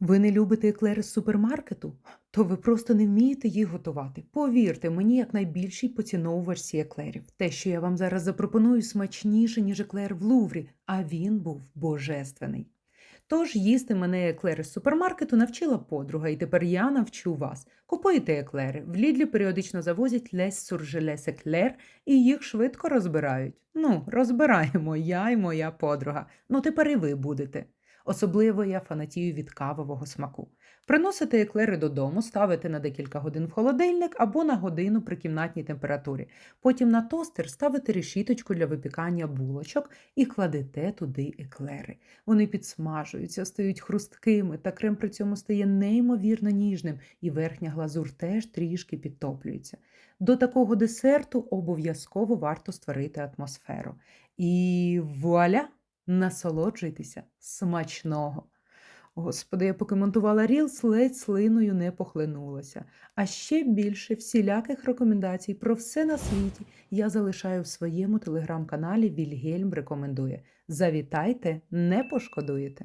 Ви не любите еклери з супермаркету? То ви просто не вмієте їх готувати. Повірте мені, як найбільший поціновувач ці еклерів. Те, що я вам зараз запропоную, смачніше, ніж еклер в Луврі, а він був божественний. Тож їсти мене еклери з супермаркету навчила подруга, і тепер я навчу вас. Купуйте еклери. В Лідлі періодично завозять лес суржелес еклер, і їх швидко розбирають. Ну, розбираємо я і моя подруга. Ну тепер і ви будете. Особливо я фанатію від кавового смаку. Приносите еклери додому, ставите на декілька годин в холодильник або на годину при кімнатній температурі. Потім на тостер ставите решіточку для випікання булочок і кладете туди еклери. Вони підсмажуються, стають хрусткими, та крем при цьому стає неймовірно ніжним, і верхня глазур теж трішки підтоплюється. До такого десерту обов'язково варто створити атмосферу. І вуаля! Насолоджуйтеся смачного. Господи, я поки монтувала рілс, ледь слиною не похлинулася. А ще більше всіляких рекомендацій про все на світі я залишаю в своєму телеграм-каналі Вільгельм рекомендує. Завітайте, не пошкодуєте.